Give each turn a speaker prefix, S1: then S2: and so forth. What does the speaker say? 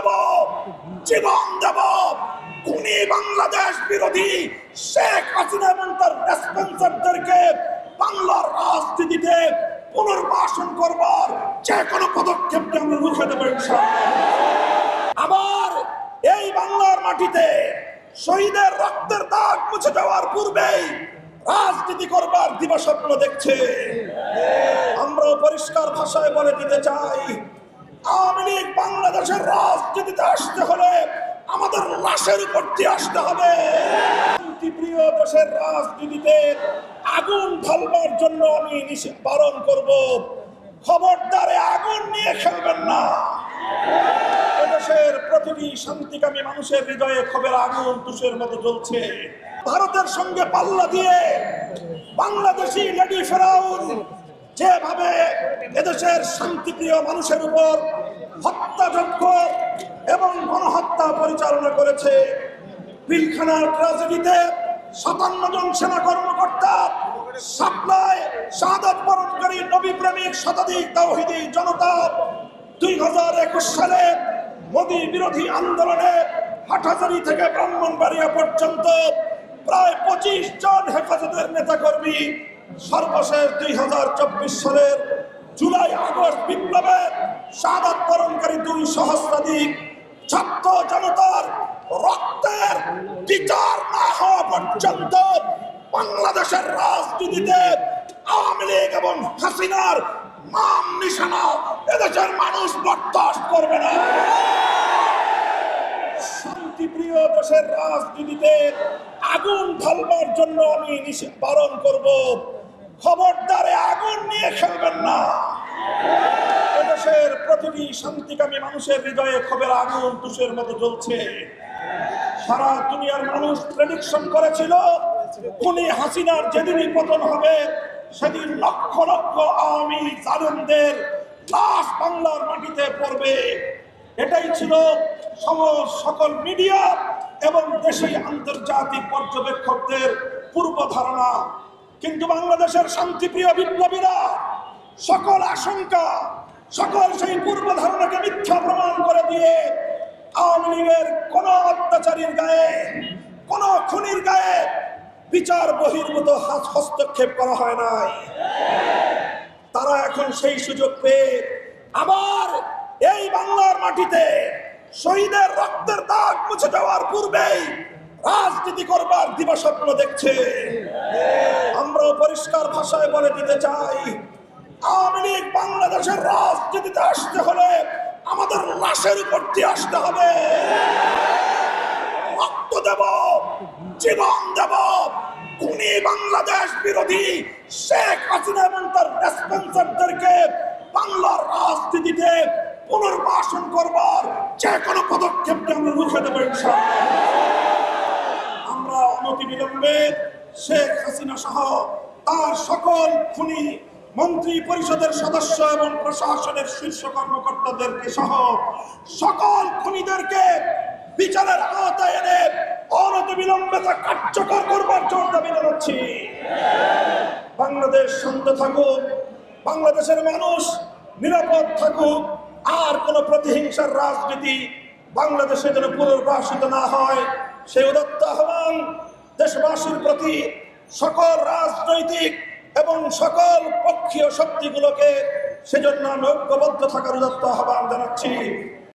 S1: দেব। জীবন দেব। খুনি বাংলাদেশ বিরোধী শেখ হাসিনা এবং তার রেসপন্সারদেরকে বাংলার রাজনীতিতে পুনর্বাসন করবার যে কোনো পদক্ষেপকে আমরা রুখে দেবো আবার এই বাংলার মাটিতে শহীদের রক্তের দাগ মুছে যাওয়ার পূর্বেই রাজনীতি করবার দিবাস্বপ্ন দেখছে। আমরাও পরিষ্কার ভাষায় বলে দিতে চাই, আওয়ামী লীগ বাংলাদেশের রাজনীতিতে আসতে হলে আমাদের লাশের উপর দিয়ে আসতে হবে। শান্তিপ্রিয় দেশের রাজনীতিতে আগুন ঢালবার জন্য আমি বারণ করব। খবরদারে আগুন নিয়ে খেলবেন না। এদেশের প্রতিটি শান্তিকামী মানুষের হৃদয়ে খবর আগুন তুষের মতো জ্বলছে। ভারতের সঙ্গে পাল্লা দিয়ে বাংলাদেশি লেডি ফেরাউন যেভাবে এদেশের শান্তিপ্রিয় মানুষের উপর হত্যাযজ্ঞ পরিচালনা করেছে পিলখানার ট্রাজেডিতে সাতান্ন জন সেনা কর্মকর্তা, সাপ্লায় শাহাদত বরণকারী নবী প্রেমিক শতাধিক তাওহিদি জনতা। দুই হাজার একুশ সালে মোদী বিরোধী আন্দোলনে হাটহাজারি থেকে ব্রাহ্মণবাড়িয়া পর্যন্ত প্রায় পঁচিশ জন হেফাজতের নেতাকর্মী। সর্বশেষ দুই হাজার চব্বিশ সালের জুলাই আগস্ট বিপ্লবে শাহাদত বরণকারী দুই সহস্রাধিক ছাত্র জনতার রক্তের বিচার না হওয়া পর্যন্ত বাংলাদেশের রাজনীতিতে আওয়ামী লীগ এবং হাসিনার নাম নিশানা এদেশের মানুষ বরদাস্ত করবে না। শান্তিপ্রিয় দেশের রাজনীতিতে আগুন ঢালবার জন্য আমি বারণ করব। খবরদারে আগুন নিয়ে খেলবেন না। এদেশের প্রতিটি শান্তিকামী মানুষের হৃদয়ে খবর আগুন তুষের মতো জ্বলছে। সারা দুনিয়ার মানুষ প্রেডিকশন করেছিল, খুনি হাসিনার যেদিনই পতন হবে, সেদিন লক্ষ লক্ষ আওয়ামী জালেমদের লাশ বাংলার মাটিতে পড়বে। এটাই ছিল সকল মিডিয়া এবং দেশি আন্তর্জাতিক পর্যবেক্ষকদের পূর্ব ধারণা কিন্তু বাংলাদেশের শান্তিপ্রিয় বিপ্লবীরা সকল আশঙ্কা, সকল সেই পূর্ব ধারণাকে মিথ্যা প্রমাণ করে দিয়ে আওয়ামী লীগের কোন অত্যাচারীর গায়ে, কোন খুনির গায়ে বিচার বহির্ভূত হাত হস্তক্ষেপ করা হয় নাই। তারা এখন সেই সুযোগ পেয়ে আবার এই বাংলার মাটিতে শহীদের রক্তের দাগ মুছে যাওয়ার পূর্বেই রাজনীতি করবার দিবাস্বপ্ন দেখছে। আমরাও পরিষ্কার ভাষায় বলে দিতে চাই আওয়ামী লীগ বাংলাদেশের রাজনীতিতে আসতে হলে আমাদের লাশের উপর দিয়ে আসতে হবে। রক্ত দেব, জীবন দেব, খুনি বাংলাদেশ বিরোধী শেখ হাসিনা এবং তার রেসপন্সারদেরকে বাংলার রাজনীতিতে পুনর্বাসন করবার যে কোনো পদক্ষেপকে আমরা রুখে দেবো আমরা অনতি বিলম্বে শেখ হাসিনা সহ তার সকল খুনি মন্ত্রী পরিষদের সদস্য এবং প্রশাসনের শীর্ষ কর্মকর্তাদেরকে সহ সকল খুনিদেরকে বিচারের আওতায় এনে অনতি বিলম্বে তা কার্যকর করবার জোর দাবি জানাচ্ছি। বাংলাদেশ শান্ত থাকুক, বাংলাদেশের মানুষ নিরাপদ থাকুক, আর কোন প্রতিহিংসার রাজনীতি বাংলাদেশে যেন পুনর্বাসিত না হয়, সেই উদত্ত আহ্বান দেশবাসীর প্রতি সকল রাজনৈতিক সকল পক্ষীয় শক্তিগুলোকে সেজন্য আমি ঐক্যবদ্ধ থাকার উদত্ত আহ্বান জানাচ্ছি।